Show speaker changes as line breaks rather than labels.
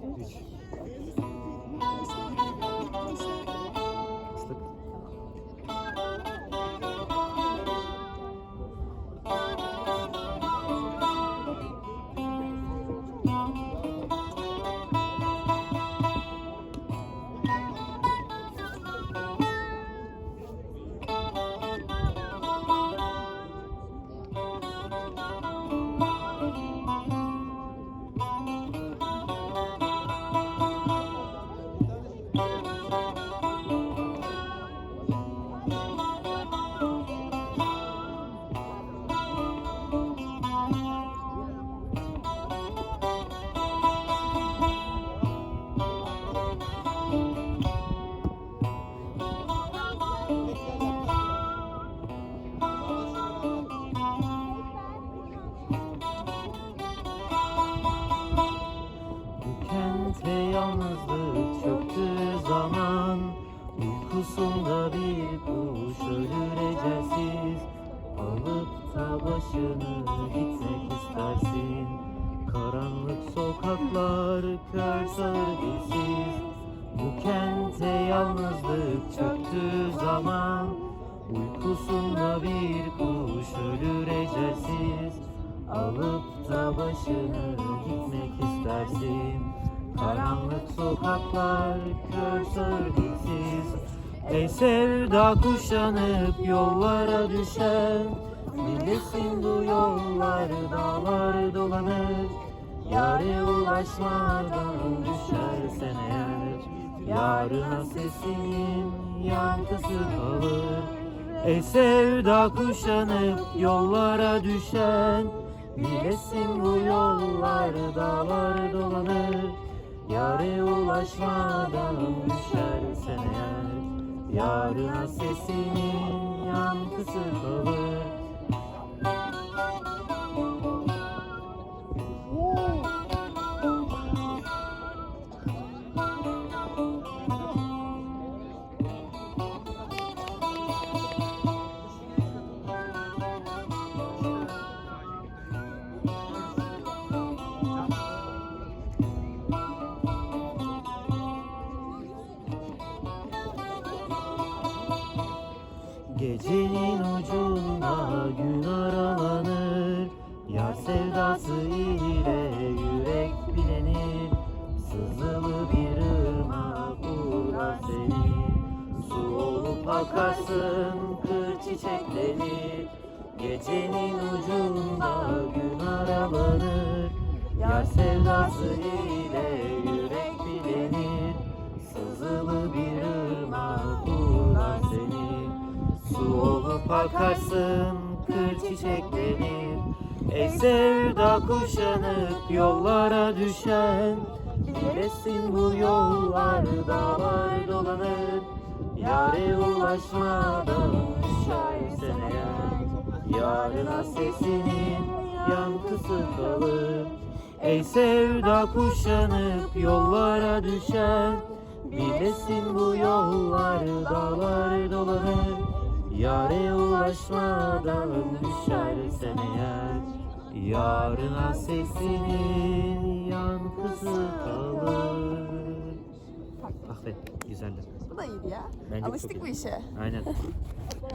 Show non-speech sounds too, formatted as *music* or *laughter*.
先去取。Uykusunda bir kuş ölür ecelsiz Alıp da başını gitmek istersin. Karanlık sokaklar kör sağır dilsiz. Bu kente yalnızlık çöktü zaman. Uykusunda bir kuş ölür ecelsiz Alıp da başını gitmek istersin. Karanlık sokaklar kör sağır dilsiz Ey sevda kuşanıp yollara düşen Bilesin bu yollar dağlar dolanır. Yare ulaşmadan düşersen eğer Yarına sesinin yankısı kalır. Ey sevda kuşanıp yollara düşen Bilesin bu yollar dağlar dolanır. Yare ulaşmadan eğer Yarına sesinin yankısı kalır Gecenin ucunda gün aralanır. Yar sevdası ile yürek bilenir. Sızılı bir ırmak uğrar seni. Su olup akarsın kır çiçeklenir Gecenin ucunda gün aralanır. Yar sevdası ile yürek olup akarsın kır çiçeklenir Ey sevda kuşanıp yollara düşen Bilesin bu yollar dağlar dolanır. Yare ulaşmadan düşersen eğer Yarına sesinin yankısı kalır. Ey sevda kuşanıp yollara düşen Bilesin bu yollar dağlar dolanır Yare ulaşmadan düşersen eğer Yarına sesinin yankısı kalır Ah be güzeldi.
Bu da iyiydi ya.
Bence çok
Alıştık
iyi.
bu işe.
Aynen. *laughs*